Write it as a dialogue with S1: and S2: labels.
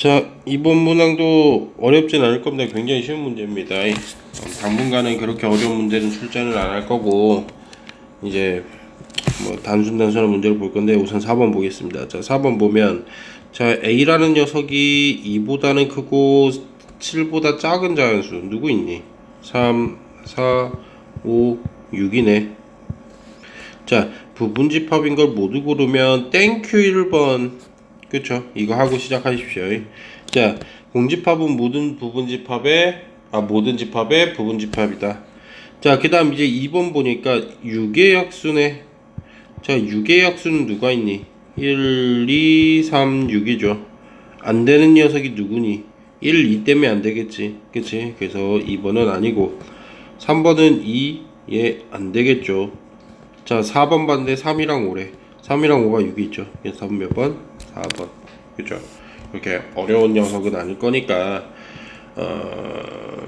S1: 자, 이번 문항도 어렵진 않을 겁니다. 굉장히 쉬운 문제입니다. 당분간은 그렇게 어려운 문제는 출제를 안할 거고, 이제, 뭐, 단순 단순한 문제를 볼 건데, 우선 4번 보겠습니다. 자, 4번 보면, 자, A라는 녀석이 2보다는 크고, 7보다 작은 자연수, 누구 있니? 3, 4, 5, 6이네. 자, 부분집합인 걸 모두 고르면 땡큐 1번. 그쵸? 이거 하고 시작하십시오. 자, 공집합은 모든 부분집합의 아 모든 집합의 부분집합이다. 자, 그 다음 이제 2번 보니까 6의 약수네. 자, 6의 약수는 누가 있니? 1, 2, 3, 6이죠. 안 되는 녀석이 누구니? 1, 2 때문에 안 되겠지. 그치? 그래서 2번은 아니고 3번은 2, 예, 안 되겠죠. 자, 4번 봤는데 3이랑 5래. 3이랑 5가 6이 있죠. 그래서 3몇 번? 4번. 그죠? 이렇게 어려운 녀석은 아닐 거니까, 어,